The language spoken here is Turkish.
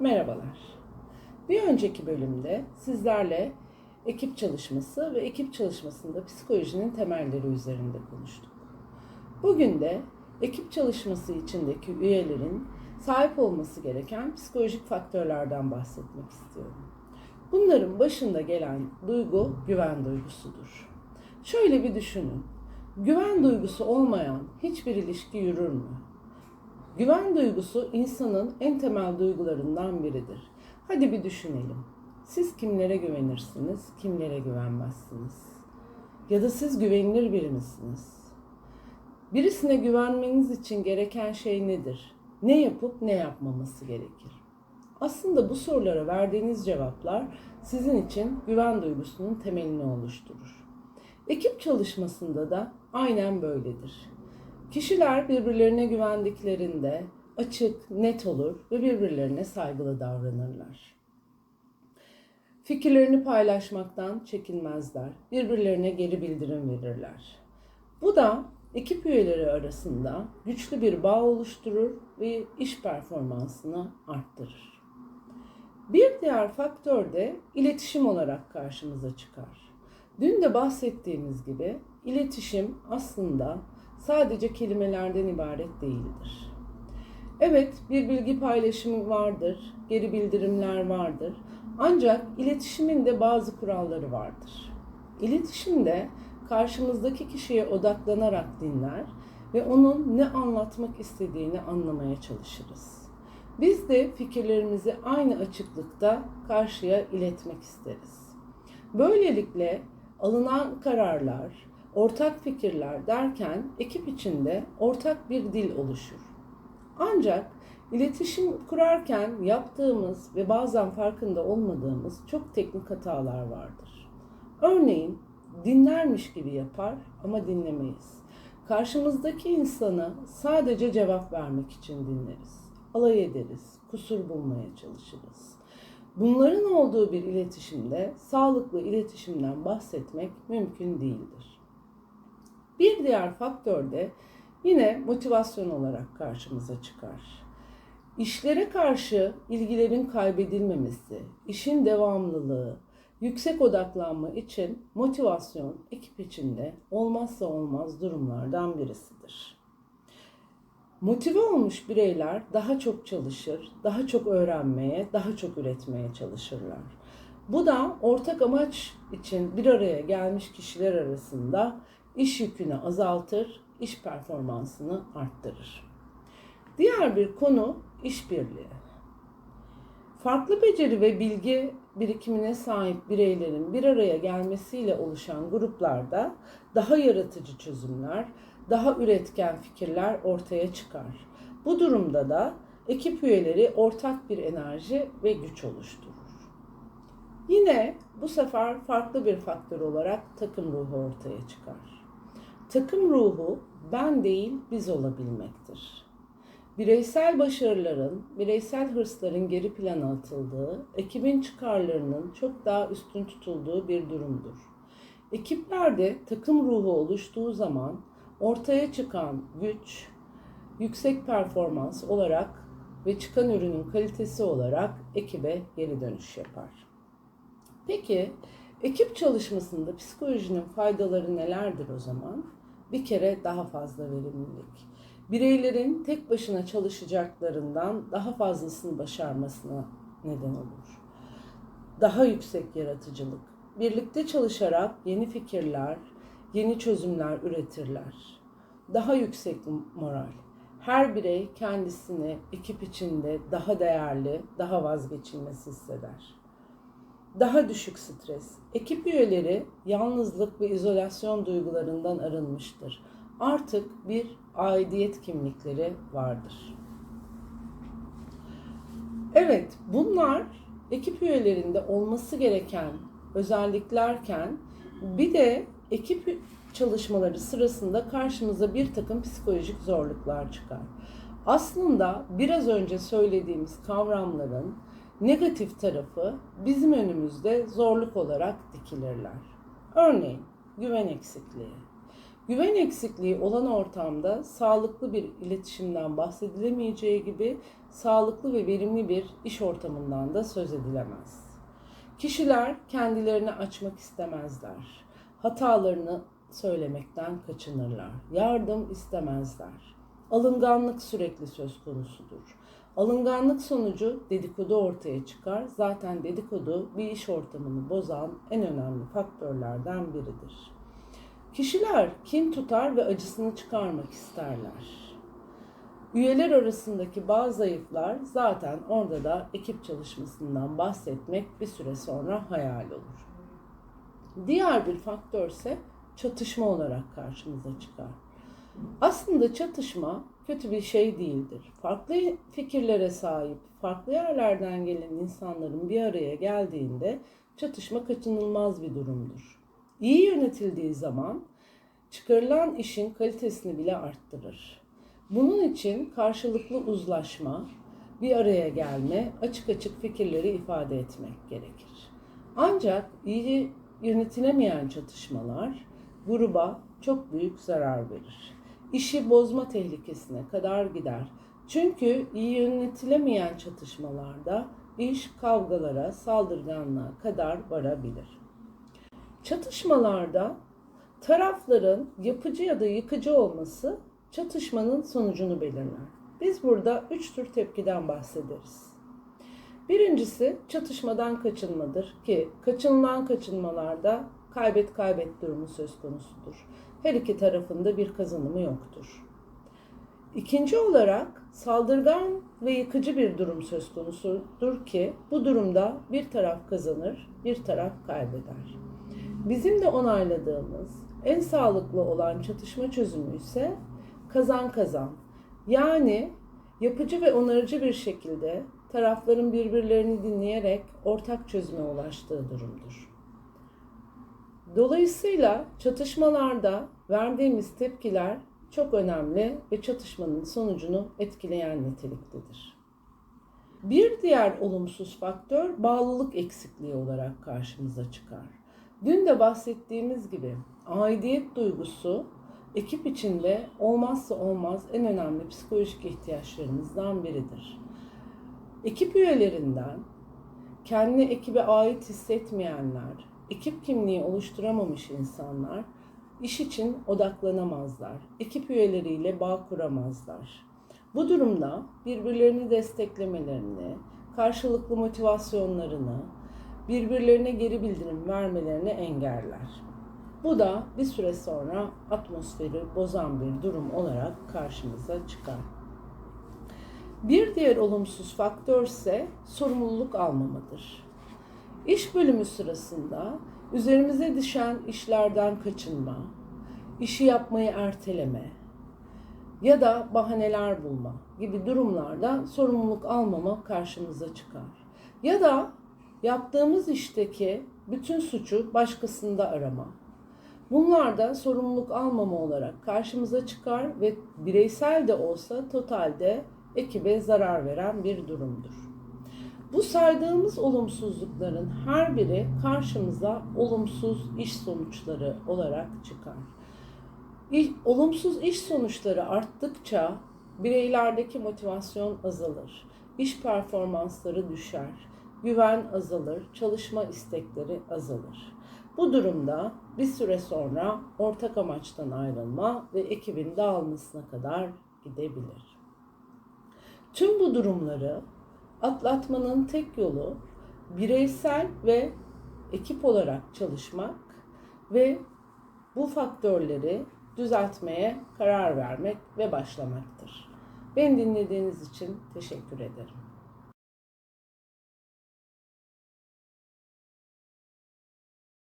Merhabalar. Bir önceki bölümde sizlerle ekip çalışması ve ekip çalışmasında psikolojinin temelleri üzerinde konuştuk. Bugün de ekip çalışması içindeki üyelerin sahip olması gereken psikolojik faktörlerden bahsetmek istiyorum. Bunların başında gelen duygu güven duygusudur. Şöyle bir düşünün. Güven duygusu olmayan hiçbir ilişki yürür mü? Güven duygusu insanın en temel duygularından biridir. Hadi bir düşünelim. Siz kimlere güvenirsiniz, kimlere güvenmezsiniz? Ya da siz güvenilir biri misiniz? Birisine güvenmeniz için gereken şey nedir? Ne yapıp ne yapmaması gerekir? Aslında bu sorulara verdiğiniz cevaplar sizin için güven duygusunun temelini oluşturur. Ekip çalışmasında da aynen böyledir. Kişiler birbirlerine güvendiklerinde açık, net olur ve birbirlerine saygılı davranırlar. Fikirlerini paylaşmaktan çekinmezler. Birbirlerine geri bildirim verirler. Bu da ekip üyeleri arasında güçlü bir bağ oluşturur ve iş performansını arttırır. Bir diğer faktör de iletişim olarak karşımıza çıkar. Dün de bahsettiğimiz gibi iletişim aslında sadece kelimelerden ibaret değildir. Evet, bir bilgi paylaşımı vardır, geri bildirimler vardır. Ancak iletişimin de bazı kuralları vardır. İletişimde karşımızdaki kişiye odaklanarak dinler ve onun ne anlatmak istediğini anlamaya çalışırız. Biz de fikirlerimizi aynı açıklıkta karşıya iletmek isteriz. Böylelikle alınan kararlar, ortak fikirler derken ekip içinde ortak bir dil oluşur. Ancak iletişim kurarken yaptığımız ve bazen farkında olmadığımız çok teknik hatalar vardır. Örneğin dinlermiş gibi yapar ama dinlemeyiz. Karşımızdaki insanı sadece cevap vermek için dinleriz. Alay ederiz, kusur bulmaya çalışırız. Bunların olduğu bir iletişimde sağlıklı iletişimden bahsetmek mümkün değildir. Bir diğer faktör de yine motivasyon olarak karşımıza çıkar. İşlere karşı ilgilerin kaybedilmemesi, işin devamlılığı, yüksek odaklanma için motivasyon ekip içinde olmazsa olmaz durumlardan birisidir. Motive olmuş bireyler daha çok çalışır, daha çok öğrenmeye, daha çok üretmeye çalışırlar. Bu da ortak amaç için bir araya gelmiş kişiler arasında iş yükünü azaltır, iş performansını arttırır. Diğer bir konu işbirliği. Farklı beceri ve bilgi birikimine sahip bireylerin bir araya gelmesiyle oluşan gruplarda daha yaratıcı çözümler, daha üretken fikirler ortaya çıkar. Bu durumda da ekip üyeleri ortak bir enerji ve güç oluşturur. Yine bu sefer farklı bir faktör olarak takım ruhu ortaya çıkar. Takım ruhu ben değil biz olabilmektir. Bireysel başarıların, bireysel hırsların geri plana atıldığı, ekibin çıkarlarının çok daha üstün tutulduğu bir durumdur. Ekiplerde takım ruhu oluştuğu zaman ortaya çıkan güç, yüksek performans olarak ve çıkan ürünün kalitesi olarak ekibe geri dönüş yapar. Peki ekip çalışmasında psikolojinin faydaları nelerdir o zaman? Bir kere daha fazla verimlilik. Bireylerin tek başına çalışacaklarından daha fazlasını başarmasına neden olur. Daha yüksek yaratıcılık. Birlikte çalışarak yeni fikirler, yeni çözümler üretirler. Daha yüksek moral. Her birey kendisini ekip içinde daha değerli, daha vazgeçilmez hisseder. Daha düşük stres. Ekip üyeleri yalnızlık ve izolasyon duygularından arınmıştır. Artık bir aidiyet kimlikleri vardır. Evet, bunlar ekip üyelerinde olması gereken özelliklerken bir de ekip çalışmaları sırasında karşımıza bir takım psikolojik zorluklar çıkar. Aslında biraz önce söylediğimiz kavramların negatif tarafı bizim önümüzde zorluk olarak dikilirler. Örneğin güven eksikliği. Güven eksikliği olan ortamda sağlıklı bir iletişimden bahsedilemeyeceği gibi sağlıklı ve verimli bir iş ortamından da söz edilemez. Kişiler kendilerini açmak istemezler. Hatalarını söylemekten kaçınırlar. Yardım istemezler. Alınganlık sürekli söz konusudur. Alınganlık sonucu dedikodu ortaya çıkar. Zaten dedikodu bir iş ortamını bozan en önemli faktörlerden biridir. Kişiler kin tutar ve acısını çıkarmak isterler. Üyeler arasındaki bazı zayıflar zaten orada da ekip çalışmasından bahsetmek bir süre sonra hayal olur. Diğer bir faktör ise çatışma olarak karşımıza çıkar. Aslında çatışma kötü bir şey değildir. Farklı fikirlere sahip, farklı yerlerden gelen insanların bir araya geldiğinde çatışma kaçınılmaz bir durumdur. İyi yönetildiği zaman çıkarılan işin kalitesini bile arttırır. Bunun için karşılıklı uzlaşma, bir araya gelme, açık açık fikirleri ifade etmek gerekir. Ancak iyi yönetilemeyen çatışmalar gruba çok büyük zarar verir. İşi bozma tehlikesine kadar gider. Çünkü iyi yönetilemeyen çatışmalarda iş kavgalara, saldırganlığa kadar varabilir. Çatışmalarda tarafların yapıcı ya da yıkıcı olması çatışmanın sonucunu belirler. Biz burada üç tür tepkiden bahsederiz. Birincisi çatışmadan kaçınmadır ki kaçınılan kaçınmalarda kaybet kaybet durumu söz konusudur. Her iki tarafında bir kazanımı yoktur. İkinci olarak saldırgan ve yıkıcı bir durum söz konusudur ki bu durumda bir taraf kazanır, bir taraf kaybeder. Bizim de onayladığımız en sağlıklı olan çatışma çözümü ise kazan kazan. Yani yapıcı ve onarıcı bir şekilde tarafların birbirlerini dinleyerek ortak çözüme ulaştığı durumdur. Dolayısıyla çatışmalarda verdiğimiz tepkiler çok önemli ve çatışmanın sonucunu etkileyen niteliktedir. Bir diğer olumsuz faktör bağlılık eksikliği olarak karşımıza çıkar. Dün de bahsettiğimiz gibi aidiyet duygusu ekip içinde olmazsa olmaz en önemli psikolojik ihtiyaçlarımızdan biridir. Ekip üyelerinden kendini ekibe ait hissetmeyenler, ekip kimliği oluşturamamış insanlar iş için odaklanamazlar. Ekip üyeleriyle bağ kuramazlar. Bu durumda birbirlerini desteklemelerini, karşılıklı motivasyonlarını, birbirlerine geri bildirim vermelerini engeller. Bu da bir süre sonra atmosferi bozan bir durum olarak karşımıza çıkar. Bir diğer olumsuz faktör ise sorumluluk almamadır. İş bölümü sırasında üzerimize düşen işlerden kaçınma, işi yapmayı erteleme ya da bahaneler bulma gibi durumlarda sorumluluk almama karşımıza çıkar. Ya da yaptığımız işteki bütün suçu başkasında arama. Bunlar da sorumluluk almama olarak karşımıza çıkar ve bireysel de olsa totalde ekibe zarar veren bir durumdur. Bu saydığımız olumsuzlukların her biri karşımıza olumsuz iş sonuçları olarak çıkar. Olumsuz iş sonuçları arttıkça bireylerdeki motivasyon azalır, iş performansları düşer, güven azalır, çalışma istekleri azalır. Bu durumda bir süre sonra ortak amaçtan ayrılma ve ekibin dağılmasına kadar gidebilir. Tüm bu durumları atlatmanın tek yolu bireysel ve ekip olarak çalışmak ve bu faktörleri düzeltmeye karar vermek ve başlamaktır. Beni dinlediğiniz için teşekkür ederim.